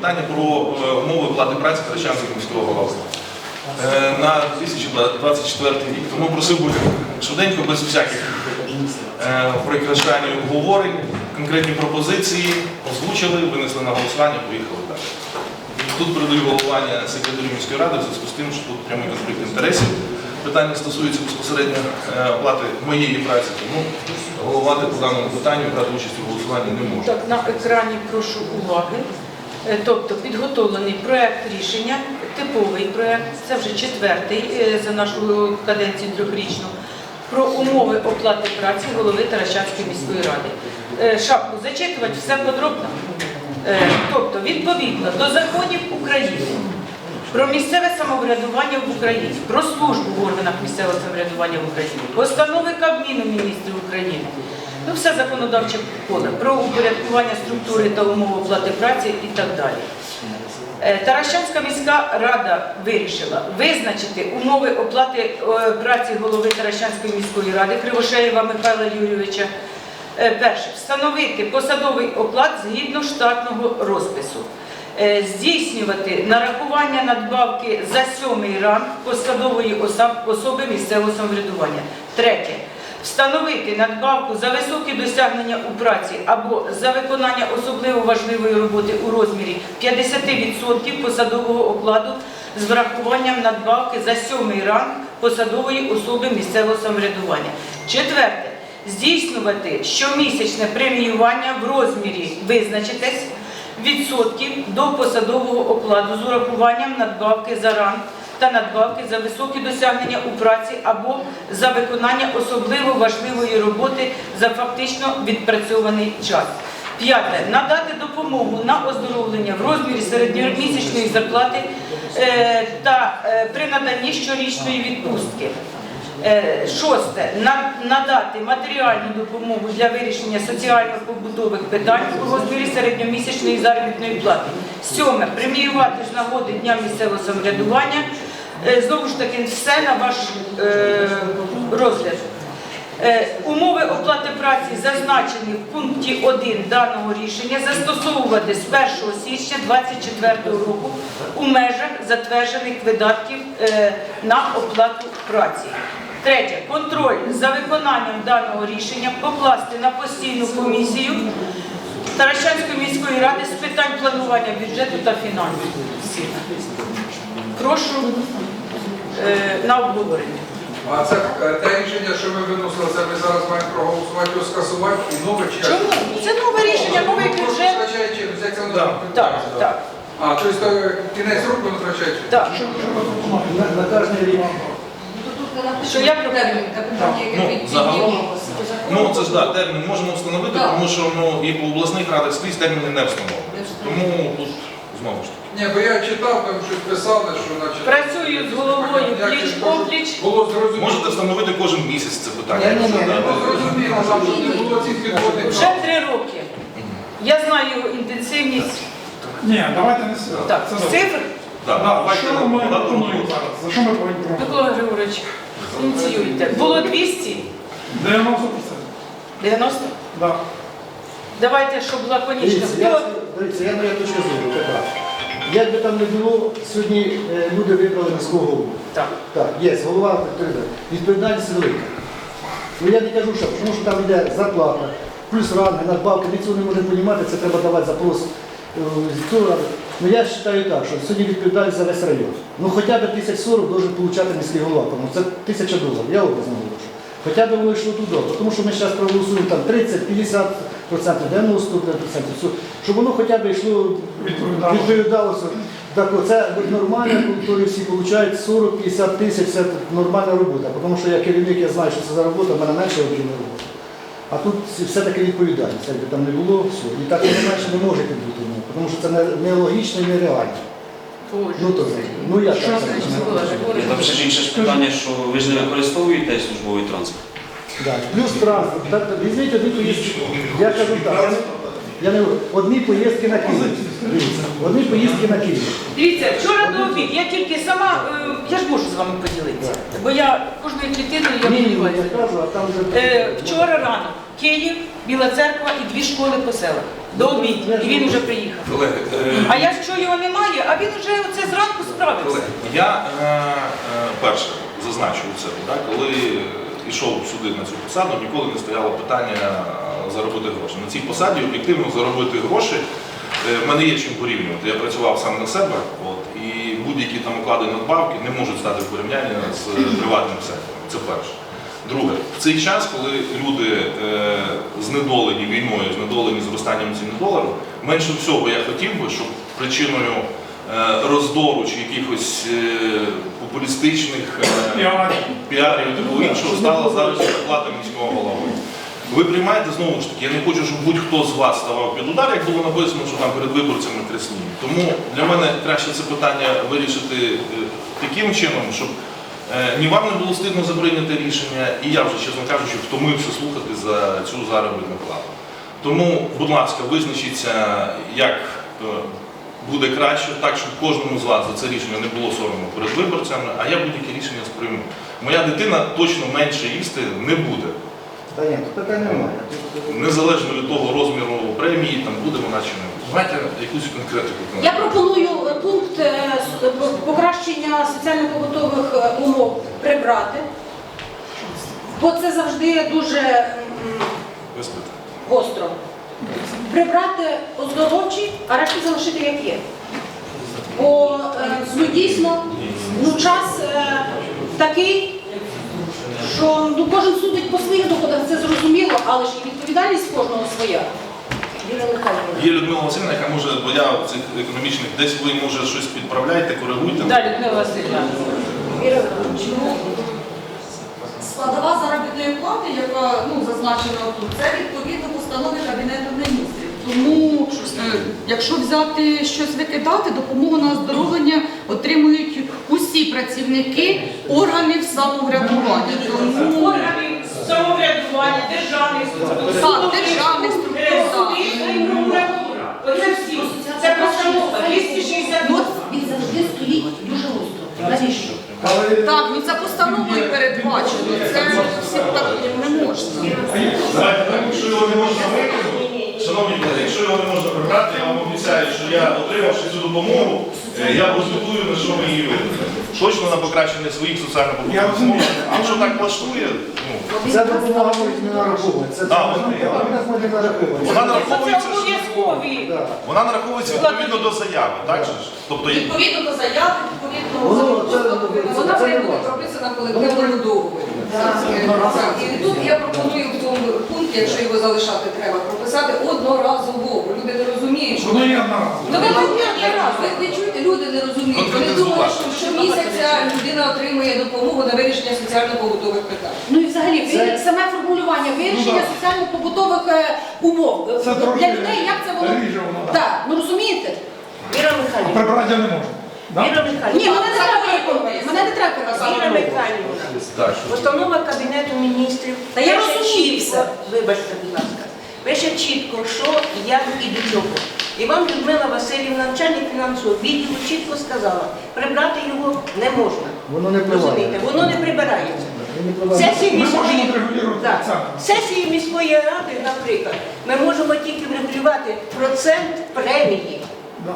Питання про е, умови оплати праці Таращанського міського голови е, на 2024 рік. Тому просив би швиденько, без всяких е, прикрашань обговорень, конкретні пропозиції озвучили, винесли на голосування, поїхали далі. Тут передаю головування секретарю міської ради в зв'язку з тим, що тут прямий конфлікт інтересів. Питання стосується безпосередньо оплати моєї праці, тому головувати по даному питанню, брати участь у голосуванні не можу. Так, на екрані прошу уваги. Е, Тобто підготовлений проект рішення, типовий проект, це вже четвертий е, за нашу каденцію трьохрічну, про умови оплати праці голови Таращанської міської ради. Е, Шапку зачитувати все подробно. Тобто, відповідно до законів України про місцеве самоврядування в Україні, про службу в органах місцевого самоврядування в Україні, постанови Кабміну міністрів України, ну все законодавче поле, про упорядкування структури та умов оплати праці і так далі. Е, Таращанська міська рада вирішила визначити умови оплати е, праці голови Таращанської міської ради Кривошеєва Михайла Юрійовича. Е, Перше, встановити посадовий оклад згідно штатного розпису. Здійснювати нарахування надбавки за сьомий ранг посадової особи місцевого самоврядування. Третє. Встановити надбавку за високі досягнення у праці або за виконання особливо важливої роботи у розмірі 50% посадового окладу з врахуванням надбавки за сьомий ранг посадової особи місцевого самоврядування. Четверте. Здійснювати щомісячне преміювання в розмірі визначитись відсотків до посадового окладу з урахуванням надбавки за ранг та надбавки за високі досягнення у праці або за виконання особливо важливої роботи за фактично відпрацьований час. П'яте. Надати допомогу на оздоровлення в розмірі середньомісячної зарплати е, та е, при наданні щорічної відпустки. Е, Шосте. Надати матеріальну допомогу для вирішення соціально-побутових питань у розмірі середньомісячної заробітної плати. Сьоме. Преміювати з нагоди Дня місцевого самоврядування. Е, Знову ж таки, все на ваш е, розгляд. Е, Умови оплати праці зазначені в пункті 1 даного рішення застосовувати з 1 січня 2024 року у межах затверджених видатків е, на оплату праці. Третє. Контроль за виконанням даного рішення покласти на постійну комісію Таращанської міської ради з питань планування бюджету та фінансів. Прошу на обговорення. А це е, те рішення, що ми виносили, це ми зараз маємо проголосувати його скасувати і нове чи як? Чому? Це нове рішення, новий бюджет. втрачає чинність, як це Так. Так, так, А, тобто е, кінець року воно втрачає чинність? так. На, на кожний рік. Що я пропоную? Ну, загалом, ну це ж так, термін можемо встановити, Так. тому що ну, і по обласних радах скрізь терміни не встановлені. Тому тут знову ж таки. Ні, бо я читав, там щось писали, що наче... Працюю з головою пліч опліч. Було зрозуміло. Можете встановити кожен місяць це питання. Було зрозуміло, не було цих підводних. Вже три роки. Я знаю його інтенсивність. Ні, давайте не сюди. Так, Це добре. цифр Так, давайте що ми пропонуємо зараз? За що ми повинні проголосувати? Микола Григорович, ініціюйте. Було 200, 90%. 90. Да. Давайте, щоб лаконічно. Дивіться, я, Хто? дивіться, я моя точка зору така. Як би там не було, сьогодні е, люди вибрали міського голову. Так. Так, є, голова відповідальність. Відповідальність велика. Ну я не кажу, що, тому що там йде зарплата, плюс ранги, надбавки, ми цього не можемо розуміти, це треба давати запрос е, з цього ради. Ну я вважаю так, що сьогодні відповідальність за весь район. Ну хоча б 1040 должен получати міський голова, тому це тисяча доларів, я образно говорю. Хоча б воно йшло туди, тому що ми зараз проголосуємо там 30, 50 90 щоб воно хоча б йшло відповідалося. Так, оце нормально, коли всі получають 40-50 тисяч, це нормальна робота. Тому що я керівник, я знаю, що це за робота, в мене менше об'ємна робота. А тут все-таки відповідальність, якби там не було, все. І так не менше не може бути, ну, тому що це нелогічно і нереально. Ну то ну я так. Там ще ж інше ж питання, що ви ж не використовуєте службовий транспорт. Да. Плюс транспорт. Так, так, Візьміть одні поїздки. Я кажу так. я не- говорю, одні поїздки на Київ. Дивіться, одні поїздки на Київ. Дивіться, вчора до обід, я тільки сама, е, я ж можу з вами поділитися, бо я кожною клітиною я Ні, ні, поділювася. я кажу, а там вже... Е, Вчора рано Київ, Біла церква і дві школи по селах. до обіду, і він вже приїхав. Колеги, е, А якщо його немає, а він вже оце зранку справився. Колеги, я е, е, перше зазначу це, да, коли йшов сюди на цю посаду, ніколи не стояло питання е, заробити гроші. На цій посаді об'єктивно заробити гроші. е, В мене є чим порівнювати. Я працював сам на себе, от, і будь-які там оклади надбавки не можуть стати в порівнянні з е, приватним сектором. Це перше. Друге, в цей час, коли люди е, знедолені війною, знедолені зростанням ціни долару, менше всього я хотів би, щоб причиною е, роздору чи якихось е, популістичних е, піарів і такого іншого стала зараз зарплата міського голови. Ви приймаєте знову ж таки, я не хочу, щоб будь-хто з вас ставав під удар, як було написано, що там перед виборцями трясні. Тому для мене краще це питання вирішити таким чином, щоб ні вам не було стидно за прийняте рішення, і я вже, чесно кажучи, втомився слухати за цю заробітну плату. Тому, будь ласка, визначіться, як буде краще, так, щоб кожному з вас за це рішення не було соромно перед виборцями, а я будь-які рішення сприйму. Моя дитина точно менше їсти не буде. Та ні, тут питань немає. Незалежно від того розміру премії, там буде вона чи не буде. Давайте якусь конкретику. Я пропоную е, пункт е, с- е, покращення соціально-побутових умов прибрати, бо це завжди дуже м, гостро. Прибрати оздоровчі, а решту залишити як є. Бо е, ну, дійсно ну, час е, такий, що ну, кожен судить по своїх доходах, це зрозуміло, але ж і відповідальність кожного своя. Є Людмила Васильівна, яка може, бо я в цих економічних, десь ви може щось підправляєте, коригуйте. Далі, Людмила Васильівна. Складова заробітної плати, яка ну, зазначена тут, це відповідно постанови Кабінету міністрів. Тому, е, якщо взяти щось викидати, допомогу на оздоровлення отримують усі працівники органів самоврядування. Тому Органів самоврядування, державних структур. Так, державних структур, Е, так. Оце всі. Це постанова 260 Ну, він завжди стоїть дуже гостро. Навіщо? так, ну це постановою передбачено. Це всі так. Давайте так, якщо його не можна викинути, шановні колеги, якщо його не можна прибрати, я вам обіцяю, що я, отримавши цю допомогу, е, я прозвітую, на що ми її виділимо. Точно на покращення своїх Я соціально-побутових розумію. умов. Якщо так влаштує, ну, Ця допомога не нараховується. Це вона вона- може не нараховується. вона Це нараховується, обов'язкові. Вона нараховується відповідно до заяви, так же ж? Тобто є- Відповідно до заяви, відповідно Воно, це- вона це має не бути важливо. прописана в колективному договорі. І тут я пропоную в цьому пункті, якщо його залишати треба, прописати одноразово. бо Люди не розуміють, що Воно є одноразово. Ну, ви не чуєте, люди не розуміють. Вони думають, що щомісяця людина отримує допомогу на вирішення соціально-побутових питань. Ну і взагалі ви- саме формулювання вирішення Ну, соціально-побутових е, умов. Це Для трохи людей як це воно? ріже воно, да. Так, ну розумієте? Віра Михайлівна. прибрати не можна. Да? Віра Ні, Михайлівна. мене не треба переконувати. Мене не треба переконувати. Віра Михайлівна. Так. Постанова Кабінету міністрів. Та я пише розумію чітко, все. Вибачте, будь ласка. Пише чітко, що, як і до чого. І вам Людмила Васильівна, начальник фінансового відділу, чітко сказала, прибрати його не можна. Воно не впливає. Розумієте, воно не прибирається. Сесії Ми міської, можемо процент. Сесії міської ради, наприклад, ми можемо тільки врегулювати процент премії.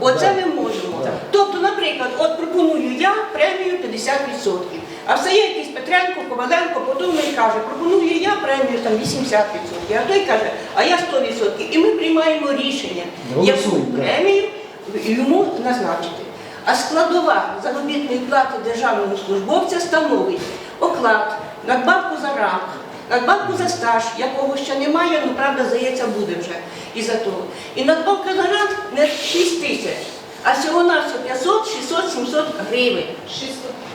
Оце ми можемо. Тобто, наприклад, от пропоную я премію 50%. А все є якийсь Петренко, Коваленко, потім він каже, пропоную я премію там 80%. А той каже, а я 100%. І ми приймаємо рішення, яку премію йому назначити. А складова заробітної плати державного службовця становить оклад, надбавку за рак, надбавку за стаж, якого ще немає, ну правда, здається, буде вже із-за того. І надбавка за рак не 6 тисяч, а всього на 500, 600, 700 гривень. 600.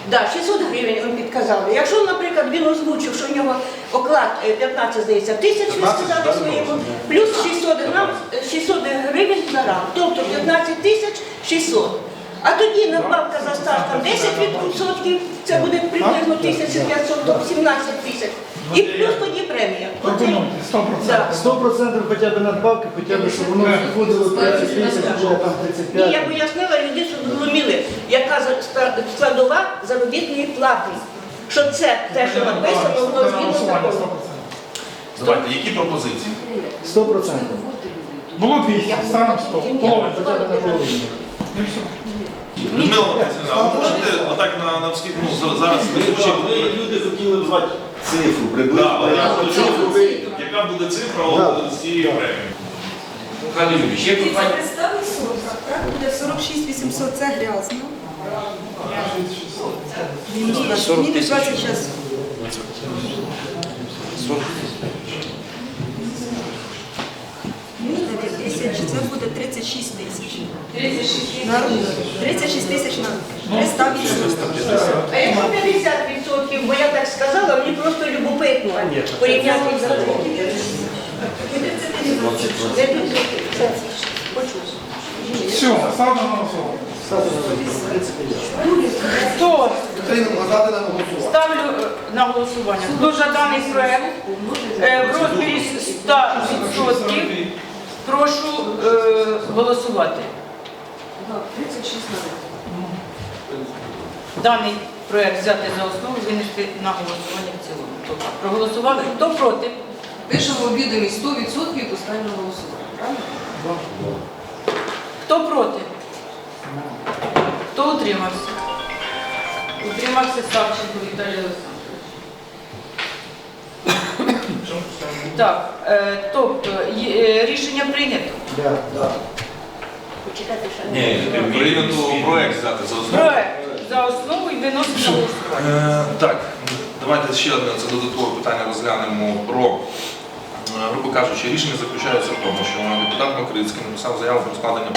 Да, 600 гривень він підказали. Якщо, наприклад, він озвучив, що в нього оклад е, 15, здається, тисяч, ви 15, сказали так, своєму, плюс 600 грам, е, 600 гривень за рак, тобто 15 тисяч 600. А тоді надбавка за стаж там 10%, це буде приблизно 1500, тобто 17 тисяч. І плюс тоді премія. Оце- 100%. Да. 100% хоча б надбавки, хоча б, щоб воно входило 30 тисяч, або там Ні, я 35. пояснила люди, щоб зрозуміли, яка за- ста- складова заробітної плати. Що це те, що написано, воно згідно закону. Давайте, які пропозиції? 100%. Було 200, ставимо 100. Половина. Хоча б на половину. І все. Людмила Васильівна, ви можете отак на, на вскид, ну, зараз люди хотіли звати цифру, приблизно. Да, я хочу, яка буде цифра от, з цієї премії? Михайло Юрійович, є питання? представили 40, так? Буде 46 800, це грязно. Мінус 20 зараз. 10, це буде 36 тисяч. 36 На руку. 36 тисяч на руку. 380. А якщо 50%, бо я так сказала, мені просто любопитно порівняти з Все, ставимо на голосування. Хто ставлю е, на голосування? Хто за даний проект е, в розмірі 100% прошу е, голосувати. Даний проект взяти за основу винести на голосування в цілому. Тобто, Проголосували? Хто проти? Пишемо відомість 100% і поставимо на голосування. Правильно? Хто проти? Хто утримався? Утримався Савченко Віталій Олександрович. Так, е, тобто є- е, рішення прийнято. Да, да. Ні, прийнято проект взяти за основу. Проект за основу і виносить на голосування. Е, Так, давайте ще одне це додаткове питання розглянемо про, е, грубо кажучи, рішення заключається в тому, що депутат Макрицький написав заяву про складення